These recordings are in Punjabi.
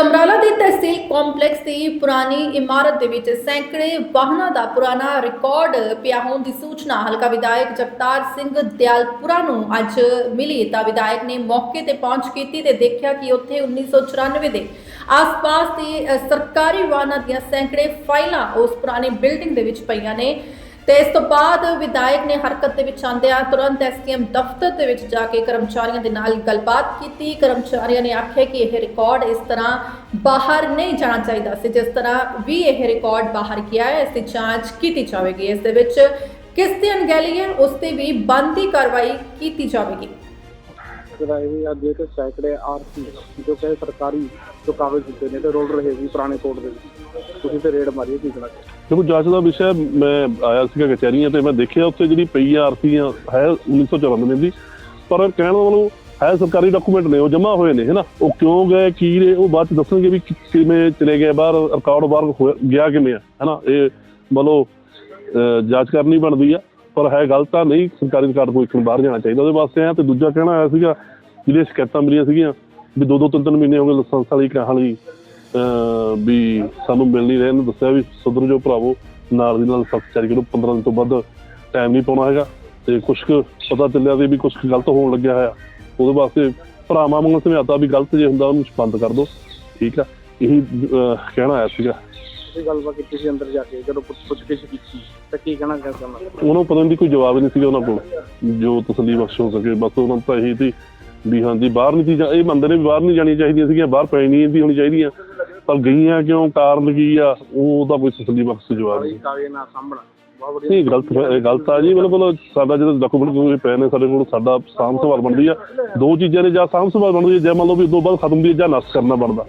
ਸਮਰਾਲਾ ਦੇ ਤਹਿਸੀਲ ਕੰਪਲੈਕਸ ਦੀ ਪੁਰਾਣੀ ਇਮਾਰਤ ਦੇ ਵਿੱਚ ਸੈਂਕੜੇ ਵਾਹਨਾਂ ਦਾ ਪੁਰਾਣਾ ਰਿਕਾਰਡ ਪਿਆ ਹੋਣ ਦੀ ਸੂਚਨਾ, ਹਲਕਾ ਵਿਧਾਇਕ ਜਗਤਾਰ ਸਿੰਘ ਦਿਆਲਪੁਰਾ ਨੂੰ ਅੱਜ ਮਿਲੀ। ਤਾਂ ਵਿਧਾਇਕ ਨੇ ਮੌਕੇ ਤੇ ਪਹੁੰਚ ਕੀਤੀ ਤੇ ਦੇਖਿਆ ਕਿ ਉੱਥੇ 1994 ਦੇ ਆਸ-ਪਾਸ ਦੇ ਸਰਕਾਰੀ ਵਾਹਨਾਂ ਦੀਆਂ ਸੈਂਕੜੇ ਫਾਈਲਾਂ ਉਸ ਪੁਰਾਣੇ ਬਿਲਡਿੰਗ ਦੇ ਵਿੱਚ ਪਈਆਂ ਨੇ। ਤੇ ਇਸ ਤੋਂ ਬਾਅਦ ਵਿਧਾਇਕ ਨੇ ਹਰਕਤ ਦੇ ਵਿੱਚ ਆਂਦਿਆਂ ਤੁਰੰਤ ਐਸਡੀਐਮ ਦਫ਼ਤਰ ਦੇ ਵਿੱਚ ਜਾ ਕੇ ਕਰਮਚਾਰੀਆਂ ਦੇ ਨਾਲ ਗੱਲਬਾਤ ਕੀਤੀ। ਕਰਮਚਾਰੀਆਂ ਨੇ ਆਖਿਆ ਕਿ ਇਹ ਰਿਕਾਰਡ ਇਸ ਤਰ੍ਹਾਂ ਬਾਹਰ ਨਹੀਂ ਜਾਣਾ ਚਾਹੀਦਾ ਸੀ, ਜਿਸ ਤਰ੍ਹਾਂ ਵੀ ਇਹ ਰਿਕਾਰਡ ਬਾਹਰ ਗਿਆ ਹੈ, ਇਸ ਦੀ ਜਾਂਚ ਕੀਤੀ ਜਾਵੇਗੀ। ਇਸ ਦੇ ਵਿੱਚ ਕਿਸ ਦੀ ਅਣਗਹਿਲੀ ਹੈ, ਉਸ ਤੇ ਵੀ ਬਣਦੀ ਕਾਰਵਾਈ ਕੀਤੀ ਜਾਵੇਗੀ। ਜਿਹੜਾ ਇਹ ਅੱਜ ਇੱਕ ਸੈਂਕੜੇ ਆਰਸੀ ਜੋ ਕਿ ਸਰਕਾਰੀ ਜੋ ਕਾਗਜ਼ ਦਿੱਤੇ ਨੇ ਤੇ ਰੋਲ ਰਹੇ ਸੀ ਪੁਰਾਣੇ ਕੋਰਟ ਦੇ ਵਿੱਚ। ਤੁਸੀਂ ਤੇ ਰੇਡ ਮਾਰੀ ਕੀ ਕਰਾ ਦੇਖੋ ਜਾਂਚ ਦਾ ਵਿਸ਼ਾ ਮੈਂ ਆਇਆ ਸੀਗਾ ਕਚਹਿਰੀਆਂ ਤੇ, ਮੈਂ ਦੇਖਿਆ ਉੱਥੇ ਜਿਹੜੀ ਪਈ ਆਰਸੀਆਂ, ਹੈ 1994 ਦੀ। ਪਰ ਕਹਿਣ ਦਾ ਮਤਲਬ ਹੈ, ਸਰਕਾਰੀ ਡਾਕੂਮੈਂਟ ਨੇ, ਉਹ ਜਮ੍ਹਾਂ ਹੋਏ ਨੇ, ਹੈਨਾ? ਉਹ ਕਿਉਂ ਗਏ, ਕੀ ਨੇ, ਉਹ ਬਾਅਦ ਚ ਦੱਸਣਗੇ ਵੀ ਕਿਵੇਂ ਚਲੇ ਗਏ, ਬਾਹਰ ਰਿਕਾਰਡ ਬਾਹਰ ਹੋਇਆ- ਗਿਆ ਕਿਵੇਂ ਆ, ਹੈਨਾ? ਇਹ ਮਤਲਬ ਜਾਂਚ ਕਰਨੀ ਬਣਦੀ ਆ। ਪਰ ਹੈ ਗੱਲ ਤਾਂ ਨਹੀਂ, ਸਰਕਾਰੀ ਰਿਕਾਰਡ ਕੋਈ ਬਾਹਰ ਜਾਣਾ ਚਾਹੀਦਾ। ਉਹਦੇ ਵਾਸਤੇ ਆ ਤੇ ਦੂਜਾ ਕਹਿਣਾ ਆਇਆ ਸੀਗਾ ਜਿਹੜੀਆਂ ਸ਼ਿਕਾਇਤਾਂ ਮਿਲੀਆਂ ਸੀਗੀਆਂ ਵੀ ਦੋ ਦੋ ਤਿੰਨ ਤਿੰਨ ਮਹੀਨੇ ਹੋ ਗਏ ਲਾਇਸੈਂਸ ਵਾਲੀ ਕਹਾਣੀ ਅਹ, ਵੀ ਸਾਨੂੰ ਮਿਲ ਨਹੀਂ ਰਹੇ। ਇਹਨੂੰ ਦੱਸਿਆ ਵੀ ਸੁਧਰ ਜੋ ਭਰਾਵੋ, ਨਾਲ ਦੀ ਨਾਲ ਸਖਤ ਚਾਰੀ ਕਰੋ 15 ਦਿਨ ਤੋਂ ਵੱਧ ਟਾਈਮ ਨਹੀਂ ਪਾਉਣਾ ਹੈਗਾ। ਤੇ ਕੁਝ ਕੁ ਪਤਾ ਚੱਲਿਆ ਵੀ ਕੁਝ ਗਲਤ ਹੋਣ ਲੱਗਿਆ ਹੋਇਆ। ਉਹਦੇ ਵਾਸਤੇ ਭਰਾਵਾਂ ਵਾਂਗ ਸਮਝਾਤਾ ਵੀ ਗਲਤ ਜੇ ਹੁੰਦਾ ਉਹਨੂੰ ਬੰਦ ਕਰ ਦਿਓ ਠੀਕ ਆ। ਇਹੀ ਕਹਿਣਾ ਆਇਆ ਸੀਗਾ। ਤੁਸੀਂ ਗੱਲਬਾਤ ਕੀਤੀ ਸੀ ਅੰਦਰ ਜਾ ਕੇ ਜਦੋਂ ਪੁੱਛ ਪੁੱਛ ਕੇ ਕੀਤੀ ਤਾਂ ਕੀ ਕਹਿਣਾ ਚਾਹੁੰਦਾ ਉਹਨੂੰ ਪਤਾ ਨਹੀਂ ਕੋਈ ਜਵਾਬ ਨਹੀਂ ਸੀਗਾ ਉਹਨਾਂ ਕੋਲ ਜੋ ਤਸੱਲੀ ਬਖਸ਼ ਹੋ ਸਕੇ। ਬਸ ਉਹਨਾਂ ਤਾਂ ਇਹੀ ਸੀ ਵੀ ਹਾਂਜੀ ਬਾਹਰ ਨਹੀਂ ਸੀ ਇਹ ਮੰਨਦੇ ਨੇ ਵੀ ਬਾਹਰ ਨਹੀਂ ਜਾਣੀਆਂ ਚਾਹੀਦੀਆਂ ਸੀਗੀਆਂ ਬਾਹਰ ਪੈ ਨਹੀਂ ਹੋਣੀ ਚਾਹੀਦੀਆਂ। ਪਰ ਗਈਆਂ ਕਿਉਂ? ਕਾਰਨ ਕੀ ਆ? ਉਹ ਤਾਂ ਕੋਈ ਤਸੱਲੀ ਬਖਸ਼ ਜਵਾਬ ਨਹੀਂ। ਕਾਗਜ਼ ਨਾ ਵਧੀਆ। ਨਹੀਂ ਗਲਤ ਗਲਤ ਆ ਜੀ। ਮਤਲਬ ਸਾਡਾ ਜਿਹੜਾ ਡਾਕੂਮੈਂਟ ਕੋਈ ਪਏ ਨੇ ਸਾਡੇ ਕੋਲ ਸਾਡਾ ਸਾਂਭ ਸੰਭਾਲ ਬਣਦੀ ਆ। ਦੋ ਚੀਜ਼ਾਂ ਨੇ ਜਾਂ ਸਾਂਭ ਸੰਭਾਲ ਬਣਦੀ ਜਾਂ ਮੰਨ ਲਓ ਵੀ ਉਦੋਂ ਬਾਅਦ ਖਤਮ ਦੀ ਜਾਂ ਨਸ਼ਟ ਕਰਨਾ ਬਣਦਾ।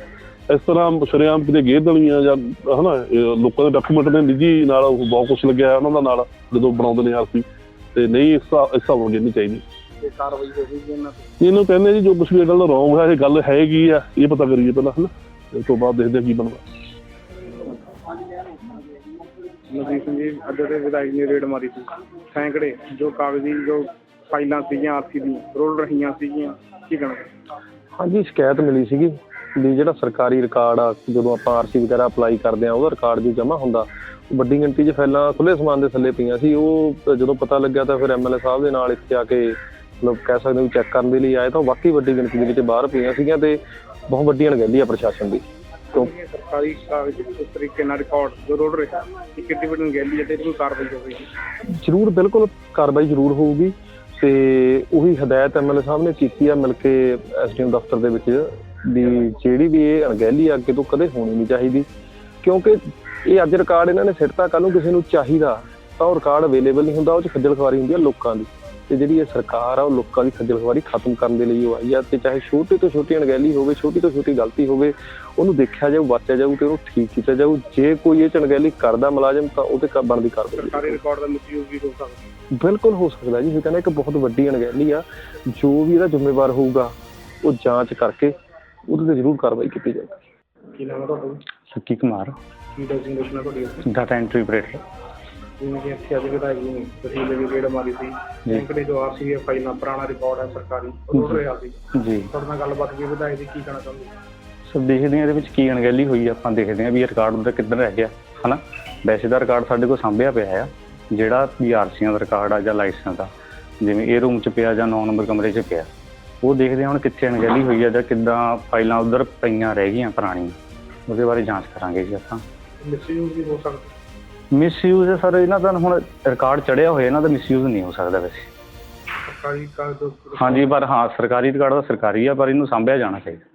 ਇਸ ਤਰ੍ਹਾਂ ਸ਼ਰੇਆਮ ਕਿਤੇ ਗੇਰ ਦੇਣੀਆਂ ਜਾਂ ਹਨਾ ਲੋਕਾਂ ਦੇ ਡਾਕੂਮੈਂਟ ਨੇ ਨਿੱਜੀ ਨਾਲ ਉਹ ਬਹੁਤ ਕੁਝ ਲੱਗਿਆ ਹੈ ਉਹਨਾਂ ਦਾ ਨਾਲ ਜਦੋਂ ਬਣਾਉਂਦੇ ਨੇ ਆਰਸੀ ਤੇ ਨਹੀਂ ਇਸ ਹਿਸਾਬ- ਨਾਲ ਨਹੀਂ ਚਾਹੀਦੀ। ਇਹ ਕਾਰਵਾਈ ਇਹਨਾਂ ਤੇ? ਇਹਨੂੰ ਕਹਿੰਦੇ ਜੀ ਜੋ ਕੁਝ ਵੀ ਗੱਲ ਰੋਂਗ ਹੈ ਇਹ ਗੱਲ ਹੈਗੀ ਆ ਇਹ ਪਤਾ ਕਰੀਏ ਪਹਿਲਾਂ ਹਨਾ। ਇਸ ਤੋਂ ਬਾਅਦ ਦੇਖਦੇ ਹਾਂ ਕੀ ਬਣਦਾ। ਨਦੀਪ ਸਿੰਘ ਜੀ ਅੱਜ ਦੇ ਵਿਧਾਇਕ ਨੇ ਰੇਡ ਮਾਰੀ ਸੀ। ਸੈਂਕੜੇ ਜੋ ਕਾਗਜ਼ੀ ਜੋ ਫਾਈਲਾਂ ਸੀਗੀਆਂ ਆਰਸੀ ਦੀ ਰੋਲ ਰਹੀਆਂ ਸੀਗੀਆਂ ਕੀ ਕਹਿਣਾ? ਹਾਂਜੀ ਸ਼ਿਕਾਇਤ ਮਿਲੀ ਸੀਗੀ। ਵੀ ਜਿਹੜਾ ਸਰਕਾਰੀ ਰਿਕਾਰਡ ਆ ਜਦੋਂ ਆਪਾਂ ਆਰਸੀ ਵਗੈਰਾ ਅਪਲਾਈ ਕਰਦੇ ਆ ਉਹਦਾ ਰਿਕਾਰਡ ਜੋ ਜਮ੍ਹਾਂ ਹੁੰਦਾ। ਵੱਡੀ ਗਿਣਤੀ 'ਚ ਫਾਈਲਾਂ ਖੁੱਲੇ ਸਮਾਨ ਦੇ ਥੱਲੇ ਪਈਆਂ ਸੀ। ਉਹ ਜਦੋਂ ਪਤਾ ਲੱਗਿਆ ਤਾਂ ਫਿਰ ਐਮਐਲਏ ਸਾਹਿਬ ਦੇ ਨਾਲ ਇੱਥੇ ਆ ਕੇ ਮਤਲਬ ਕਹਿ ਸਕਦੇ ਹਾਂ ਚੈੱਕ ਕਰਨ ਦੇ ਲਈ ਆਏ ਤਾਂ ਵਾਕਈ ਵੱਡੀ ਗਿਣਤੀ ਦੇ ਵਿੱਚ ਬਾਹਰ ਪਈਆਂ ਸੀਗੀਆਂ ਤੇ ਬਹੁਤ ਵੱਡੀ ਅਣਗਹਿਲੀ ਆ ਪ੍ਰਸ਼ਾਸਨ ਦੀ। ਇਹ ਸਰਕਾਰੀ ਕਾਗਜ਼ ਇਸ ਤਰੀਕੇ ਨਾਲ ਰਿਕਾਰਡ ਜੋ ਰੋਲ ਰਿਹਾ ਇਹ ਕਿੱਡੀ ਵੱਡੀ ਗੈਲੀ ਹੈ ਤੇ ਇਹਨੂੰ ਕਾਰਵਾਈ ਹੋਵੇਗੀ। ਜ਼ਰੂਰ ਬਿਲਕੁਲ ਕਾਰਵਾਈ ਜ਼ਰੂਰ ਹੋਊਗੀ ਤੇ ਉਹੀ ਹਦਾਇਤ ਐਮਐਲਏ ਸਾਹਿਬ ਨੇ ਕੀਤੀ ਆ ਮਿਲ ਕੇ ਐਸਡੀਐਮ ਦਫ਼ਤਰ ਦੇ ਵਿੱਚ ਵੀ ਜਿਹੜੀ ਵੀ ਇਹ ਅਣਗਹਿਲੀ ਆ ਅੱਗੇ ਤੋਂ ਕਦੇ ਹੋਣੀ ਨਹੀਂ ਚਾਹੀਦੀ। ਕਿਉਂਕਿ ਇਹ ਅੱਜ ਰਿਕਾਰਡ ਇਹਨਾਂ ਨੇ ਸਿੱਟਤਾ ਕੱਲ ਨੂੰ ਕਿਸੇ ਨੂੰ ਚਾਹੀਦਾ ਤਾਂ ਉਹ ਰਿਕਾਰਡ ਅਵੇਲੇਬਲ ਨਹੀਂ ਹੁੰਦਾ ਉਹ ਚ ਖੱਜਲ ਖਵਾਰੀ ਹੁੰਦੀ ਆ ਲੋਕਾਂ ਦੀ। ਤੇ ਜਿਹੜੀ ਇਹ ਸਰਕਾਰ ਆ ਉਹ ਲੋਕਾਂ ਦੀ ਖੱਜਲ ਖਵਾਰੀ ਖਤਮ ਕਰਨ ਦੇ ਲਈ ਉਹ ਆਈ ਆ ਤੇ ਚਾਹੇ ਛੋਟੀ ਤੋਂ ਛੋਟੀ ਅਣਗਹਿਲੀ ਹੋਵੇ ਛੋਟੀ ਤੋਂ ਛੋਟੀ ਗਲਤੀ ਹੋਵੇ ਉਹਨੂੰ ਦੇਖਿਆ ਜਾਊ ਵਾਚਿਆ ਜਾਊ ਤੇ ਉਹਨੂੰ ਠੀਕ ਕੀਤਾ ਜਾਊ। ਜੇ ਕੋਈ ਇਹ ਅਣਗਹਿਲੀ ਕਰਦਾ ਮੁਲਾਜ਼ਮ ਤਾਂ ਉਹਤੇ ਕ- ਬਣਦੀ ਕਾਰਵਾਈ। ਸਰਕਾਰੀ ਰਿਕਾਰਡ ਦਾ ਮਿਸਯੂਜ਼ ਵੀ ਹੋ ਸਕਦਾ। ਬਿਲਕੁਲ ਹੋ ਸਕਦਾ ਜੀ ਇਹ ਕਹਿੰਦਾ ਇੱਕ ਬਹੁਤ ਵੱਡੀ ਅਣਗਹਿਲੀ ਆ। ਜੋ ਵੀ ਇਹਦਾ ਜ਼ਿੰਮੇਵਾਰ ਹੋਊਗਾ ਉਹ ਜਾਂਚ ਕਰਕੇ ਉਹਦੇ ਤੇ ਜ਼ਰੂਰ ਕਾਰਵਾਈ ਕੀਤੀ ਜਾਏਗੀ। ਕੀ ਨਾਮ ਹੈ ਤੁਹਾਡਾ ਜੀ? ਸੱਕੀ ਕੁਮਾਰ। ਕੀ ਡੈਸਿਗਨੇਸ਼ਨ ਹੈ ਤੁਹਾਡੀ ਇੱਥੇ? ਡਾਟਾ ਐਂਟਰੀ ਆਪਰੇਟਰ ਜਿਵੇਂ ਕਿ ਇੱਥੇ ਅੱਜ ਵਿਧਾਇਕ ਨੇ ਤਹਿਸੀਲ ਦੇ ਰੇਡ ਮਾਰੀ ਸੀ। ਸੈਂਕੜੇ ਜੋ ਆਰਸੀ ਦੀਆਂ ਫਾਈਲਾਂ ਪੁਰਾਣਾ ਰਿਕਾਰਡ ਹੈ ਸਰਕਾਰੀ ਉਹ ਰੋਲ ਰਿਹਾ ਸੀ। ਜੀ। ਤੁਹਾਡੇ ਨਾਲ ਗੱਲਬਾਤ ਕੀ ਵਿਧਾਇਕ ਦੀ ਕੀ ਕਹਿਣਾ ਚਾਹੁੰਦੇ ਸੋ ਦੇਖਦੇ ਹਾਂ ਇਹਦੇ ਵਿੱਚ ਕੀ ਅਣਗਹਿਲੀ ਹੋਈ। ਆ ਆਪਾਂ ਦੇਖਦੇ ਹਾਂ ਵੀ ਇਹ ਰਿਕਾਰਡ ਉਹਦਾ ਕਿੱਧਰ ਰਹਿ ਗਿਆ ਹਨਾ? ਵੈਸੇ ਦਾ ਰਿਕਾਰਡ ਸਾਡੇ ਕੋਲ ਸਾਂਭਿਆ ਪਿਆ ਆ। ਜਿਹੜਾ ਵੀ ਆਰਸੀਆਂ ਦਾ ਰਿਕਾਰਡ ਆ ਜਾਂ ਲਾਇਸੈਂਸ ਦਾ ਜਿਵੇਂ ਇਹ ਰੂਮ 'ਚ ਪਿਆ ਜਾਂ 9 ਨੰਬਰ ਕਮਰੇ 'ਚ ਪਿਆ ਉਹ ਦੇਖਦੇ ਹਾਂ ਹੁਣ ਕਿੱਥੇ ਅਣਗਹਿਲੀ ਹੋਈ ਆ ਜਾਂ ਕਿੱਦਾਂ ਫਾਈਲਾਂ ਉਧਰ ਪਈਆਂ ਰਹਿ ਗਈਆਂ ਪੁਰਾਣੀਆਂ। ਉਹਦੇ ਬਾਰੇ ਜਾਂਚ ਕਰਾਂਗੇ ਜੀ ਆਪਾਂ। ਮਿਸਯੂਜ਼ ਵੀ ਹੋ ਸਕਦਾ। ਮਿਸਯੂਜ਼ ਹੈ ਸਰ ਇਹਨਾਂ ਦਾ ਹੁਣ ਰਿਕਾਰਡ ਚੜਿਆ ਹੋਇਆ ਇਹਨਾਂ ਦਾ ਮਿਸਯੂਜ਼ ਨਹੀਂ ਹੋ ਸਕਦਾ ਵੈਸੇ। ਸਰਕਾਰੀ ਤੋਂ ਹਾਂਜੀ ਪਰ ਹਾਂ ਸਰਕਾਰੀ ਰਿਕਾਰਡ ਦਾ ਸਰਕਾਰੀ ਆ ਪਰ ਇਹਨੂੰ ਸਾਂਭਿਆ ਜਾਣਾ ਚਾਹੀਦਾ।